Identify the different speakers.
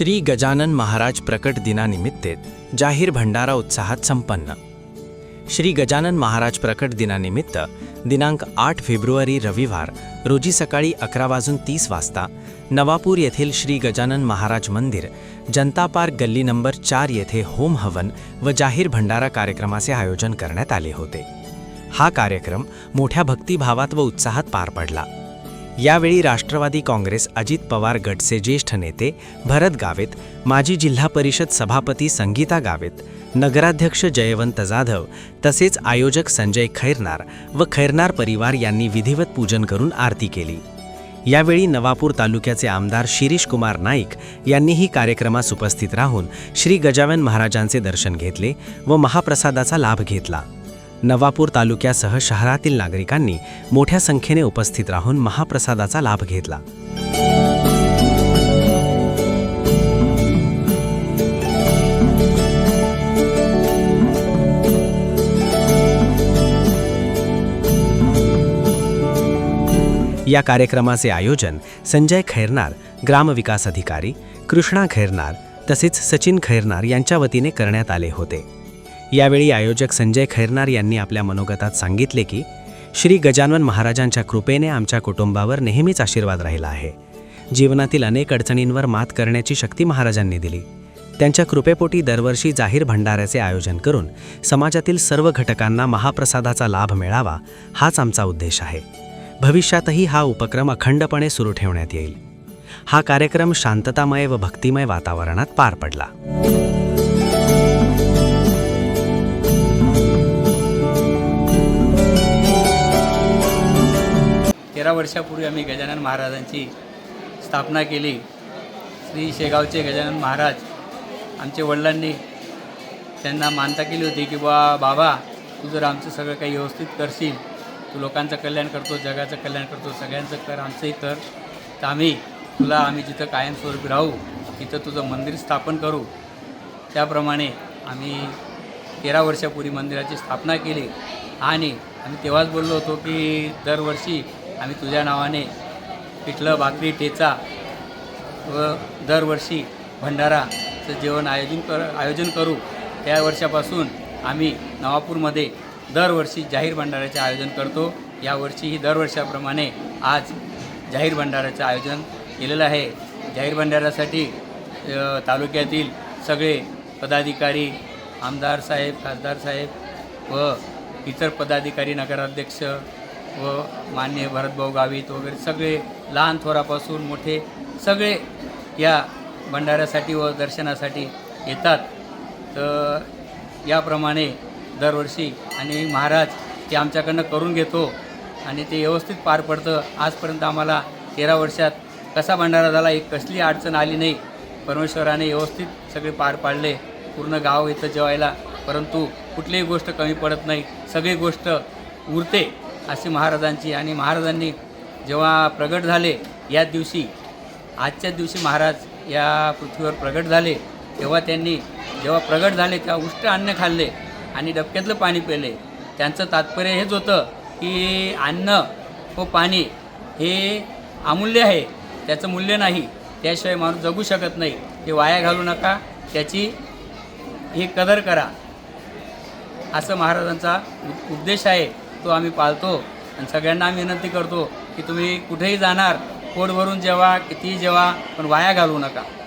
Speaker 1: श्री गजानन महाराज प्रकट दिनानिमित्त जाहीर भंडारा उत्साहात संपन्न. श्री गजानन महाराज प्रकट दिनानिमित्त दिनांक आठ फेब्रुवारी रविवार रोजी सकाळी अकरा वाजून तीस वाजता नवापूर येथील श्री गजानन महाराज मंदिर जनता पार्क गल्ली नंबर चार येथे होम हवन व जाहीर भंडारा कार्यक्रमाचे आयोजन करण्यात आले होते. हा कार्यक्रम मोठ्या भक्तिभावात व उत्साहात पार पडला. यावेळी राष्ट्रवादी काँग्रेस अजित पवार गटचे ज्येष्ठ नेते भरत गावेत माजी जिल्हा परिषद सभापती संगीता गावेत नगराध्यक्ष जयवंत जाधव तसेच आयोजक संजय खैरनार व खैरनार परिवार यांनी विधिवत पूजन करून आरती केली. यावेळी नवापूर तालुक्याचे आमदार शिरीष कुमार नाईक यांनीही कार्यक्रमास उपस्थित राहून श्री गजानन महाराजांचे दर्शन घेतले व महाप्रसादाचा लाभ घेतला. नवापूर तालुक्यासह शहरातील नागरिकांनी मोठ्या संख्येने उपस्थित राहून महाप्रसादाचा लाभ घेतला. या कार्यक्रमाचे आयोजन संजय खैरनार ग्रामविकास अधिकारी कृष्णा खैरनार तसेच सचिन खैरनार यांच्या वतीने करण्यात आले होते. यावेळी आयोजक संजय खैरनार यांनी आपल्या मनोगतात सांगितले की श्री गजानन महाराजांच्या कृपेने आमच्या कुटुंबावर नेहमीच आशीर्वाद राहिला आहे. जीवनातील अनेक अडचणींवर मात करण्याची शक्ती महाराजांनी दिली. त्यांच्या कृपेपोटी दरवर्षी जाहीर भंडाऱ्याचे आयोजन करून समाजातील सर्व घटकांना महाप्रसादाचा लाभ मिळावा हाच आमचा उद्देश आहे. भविष्यातही हा उपक्रम अखंडपणे सुरू ठेवण्यात येईल. हा कार्यक्रम शांततामय व भक्तिमय वातावरणात पार पडला.
Speaker 2: पंधरा वर्षापूर्वी आम्ही गजानन महाराजांची स्थापना केली. श्री शेगावचे गजानन महाराज आमच्या वडिलांनी त्यांना मानता केली होती की बा बाबा तू जर आमचं सगळं काही व्यवस्थित करशील तू लोकांचं कल्याण करतो जगाचं कल्याण करतो सगळ्यांचं कर आमचंही कर तर आम्ही तुला आम्ही जिथं कायमस्वरूपी राहू तिथं तुझं मंदिर स्थापन करू. त्याप्रमाणे आम्ही तेरा वर्षापूर्वी मंदिराची स्थापना केली आणि आम्ही तेव्हाच बोललो होतो की दरवर्षी आम्ही तुझ्या नावाने पिठलं भाकरी ठेचा व दरवर्षी भंडाराचं जेवण आयोजन कर आयोजन करू. त्या वर्षापासून आम्ही नवापूरमध्ये दरवर्षी जाहीर भंडाऱ्याचे आयोजन करतो. यावर्षीही दरवर्षाप्रमाणे आज जाहीर भंडाऱ्याचं आयोजन केलेलं आहे. जाहीर भंडाऱ्यासाठी तालुक्यातील सगळे पदाधिकारी आमदार साहेब खासदार साहेब व इतर पदाधिकारी नगराध्यक्ष व मान्य भरतभाऊ गावित वगैरे सगळे लहान थोरापासून मोठे सगळे या भंडाऱ्यासाठी व दर्शनासाठी येतात. तर याप्रमाणे दरवर्षी आणि महाराज ते आमच्याकडनं करून घेतो आणि ते व्यवस्थित पार पडतं. आजपर्यंत आम्हाला तेरा वर्षात कसा भंडारा झाला एक कसली अडचण आली नाही. परमेश्वराने व्यवस्थित सगळे पार पाडले. पूर्ण गाव येतं जेवायला परंतु कुठलीही गोष्ट कमी पडत नाही. सगळी गोष्ट उरते. अशी महाराजांची आणि महाराजांनी जेव्हा प्रगट झाले या दिवशी आजच्याच दिवशी महाराज या पृथ्वीवर प्रगट झाले तेव्हा त्यांनी जेव्हा प्रगट झाले तेव्हा उष्ट अन्न खाल्ले आणि डबक्यातलं पाणी पिले. त्यांचं तात्पर्य हेच होतं की अन्न व पाणी हे अमूल्य आहे त्याचं मूल्य नाही त्याशिवाय माणूस जगू शकत नाही. ते वाया घालू नका त्याची ही कदर करा. असं महाराजांचा उपदेश आहे. तो आम्ही पाळतो आणि सगळ्यांना आम्ही विनंती करतो की तुम्ही कुठेही जाणार पोट भरून जेवा कितीही जेवा पण वाया घालवू नका.